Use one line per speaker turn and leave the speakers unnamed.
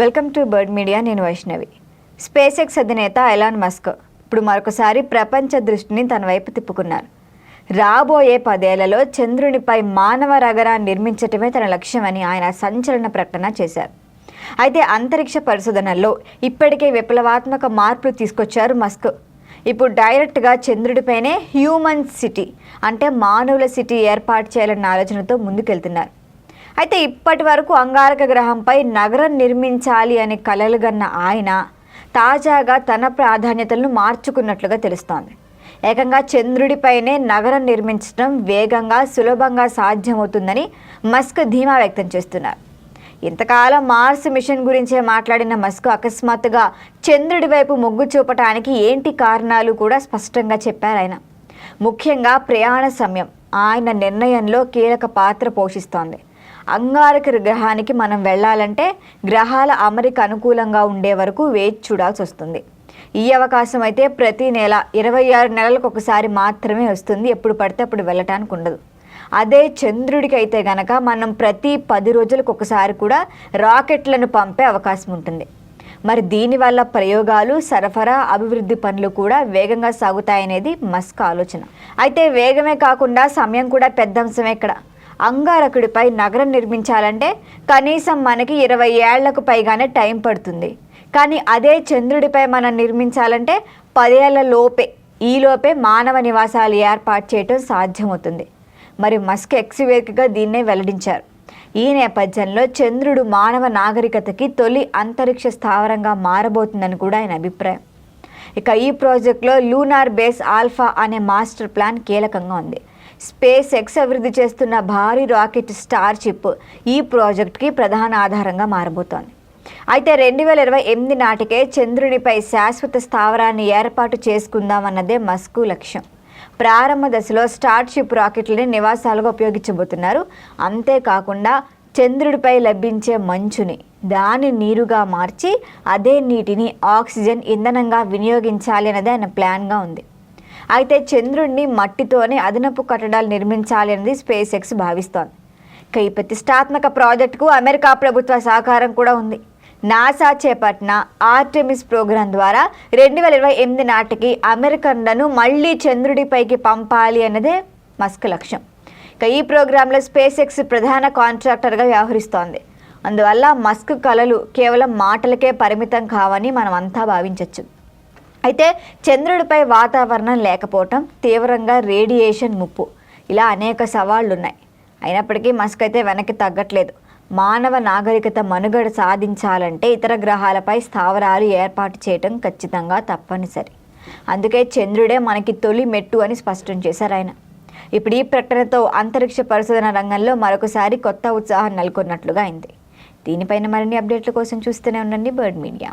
Welcome to bird media నేను Vaishnavi. SpaceX అధినేత Elon Musk ఇప్పుడు మరొకసారి ప్రపంచ దృష్టిని తన వైపు తిప్పుకున్నారు. రాబోయే పదేళ్ళలో చంద్రునిపై మానవ రగరాన్ని నిర్మించటమే తన లక్ష్యమని ఆయన సంచలన ప్రకటన చేశారు. అయితే అంతరిక్ష పరిశోధనల్లో ఇప్పటికే విప్లవాత్మక మార్పులు తీసుకొచ్చారు మస్క్. ఇప్పుడు డైరెక్ట్గా చంద్రుడిపైనే హ్యూమన్ సిటీ అంటే మానవుల సిటీ ఏర్పాటు చేయాలన్న ఆలోచనతో ముందుకెళ్తున్నారు. అయితే ఇప్పటి వరకు అంగారక గ్రహంపై నగరం నిర్మించాలి అనే కలలుగన్న ఆయన తాజాగా తన ప్రాధాన్యతలను మార్చుకున్నట్లుగా తెలుస్తోంది. ఏకంగా చంద్రుడిపైనే నగరం నిర్మించడం వేగంగా సులభంగా సాధ్యమవుతుందని మస్క్ ధీమా వ్యక్తం చేస్తున్నారు. ఇంతకాలం మార్స్ మిషన్ గురించే మాట్లాడిన మస్క్ అకస్మాత్తుగా చంద్రుడి వైపు మొగ్గు చూపటానికి ఏంటి కారణాలు కూడా స్పష్టంగా చెప్పారు ఆయన. ముఖ్యంగా ప్రయాణ సమయం. ఆయన నిర్ణయంలో కీలక పాత్ర పోషిస్తోంది. అంగారక గ్రహానికి మనం వెళ్ళాలంటే గ్రహాల అమరిక అనుకూలంగా ఉండే వరకు వేచి చూడాల్సి వస్తుంది. ఈ అవకాశం అయితే ప్రతి నెల ఇరవై ఆరు నెలలకు ఒకసారి మాత్రమే వస్తుంది. ఎప్పుడు పడితే అప్పుడు వెళ్ళటానికి ఉండదు. అదే చంద్రుడికి అయితే గనక మనం ప్రతి పది రోజులకు ఒకసారి కూడా రాకెట్లను పంపే అవకాశం ఉంటుంది. మరి దీనివల్ల ప్రయోగాలు సరఫరా అభివృద్ధి పనులు కూడా వేగంగా సాగుతాయనేది మస్క్ ఆలోచన. అయితే వేగమే కాకుండా సమయం కూడా పెద్ద అంశమే ఇక్కడ. అంగారకుడిపై నగరం నిర్మించాలంటే కనీసం మనకి ఇరవై ఏళ్ళకు పైగానే టైం పడుతుంది. కానీ అదే చంద్రుడిపై మనం నిర్మించాలంటే పదేళ్ళ లోపే ఈలోపే మానవ నివాసాలు ఏర్పాటు చేయటం సాధ్యమవుతుంది. మరి మస్క్ ఎక్సివేక్గా దీన్నే వెల్లడించారు. ఈ నేపథ్యంలో చంద్రుడు మానవ నాగరికతకి తొలి అంతరిక్ష స్థావరంగా మారబోతుందని కూడా ఆయన అభిప్రాయం. ఇక ఈ ప్రాజెక్టులో లూనార్ బేస్ ఆల్ఫా అనే మాస్టర్ ప్లాన్ కీలకంగా ఉంది. స్పేస్ ఎక్స్ అభివృద్ధి చేస్తున్న భారీ రాకెట్ స్టార్ చిప్ ఈ ప్రాజెక్ట్కి ప్రధాన ఆధారంగా మారబోతోంది. అయితే రెండు వేల ఇరవై ఎనిమిది నాటికే చంద్రునిపై శాశ్వత స్థావరాన్ని ఏర్పాటు చేసుకుందామన్నదే మస్కు లక్ష్యం. ప్రారంభ దశలో స్టార్షిప్ రాకెట్లని నివాసాలుగా ఉపయోగించబోతున్నారు. అంతేకాకుండా చంద్రుడిపై లభించే మంచుని దాని నీరుగా మార్చి అదే నీటిని ఆక్సిజన్ ఇంధనంగా వినియోగించాలి అనేది ఆయన ప్లాన్గా ఉంది. అయితే చంద్రుడిని మట్టితోనే అదనపు కట్టడాలు నిర్మించాలి అనేది స్పేస్ ఎక్స్ భావిస్తోంది. కై ఈ ప్రతిష్టాత్మక ప్రాజెక్టుకు అమెరికా ప్రభుత్వ సహకారం కూడా ఉంది. నాసా చేపట్టిన ఆర్టెమిస్ ప్రోగ్రాం ద్వారా రెండు వేల ఇరవై ఎనిమిది నాటికి అమెరికన్లను మళ్ళీ చంద్రుడిపైకి పంపాలి అన్నదే మస్క్ లక్ష్యం. ఇక ఈ ప్రోగ్రాంలో స్పేస్ ఎక్స్ ప్రధాన కాంట్రాక్టర్గా వ్యవహరిస్తోంది. అందువల్ల మస్క్ కళలు కేవలం మాటలకే పరిమితం కావని మనం అంతా భావించవచ్చు అయితే చంద్రుడిపై వాతావరణం లేకపోవటం తీవ్రంగా రేడియేషన్ ముప్పు. ఇలా అనేక సవాళ్ళు ఉన్నాయి అయినప్పటికీ మస్క్ అయితే వెనక్కి తగ్గట్లేదు. మానవ నాగరికత మనుగడ సాధించాలంటే ఇతర గ్రహాలపై స్థావరాలు ఏర్పాటు చేయటం ఖచ్చితంగా తప్పనిసరి. అందుకే చంద్రుడే మనకి తొలి మెట్టు అని స్పష్టం చేశారు ఆయన. ఇప్పుడు ఈ ప్రకటనతో అంతరిక్ష పరిశోధన రంగంలో మరొకసారి కొత్త ఉత్సాహం నెలకొన్నట్లుగా అయింది. దీనిపైన మరిన్ని అప్డేట్ల కోసం చూస్తూనే ఉండండి బర్డ్ మీడియా.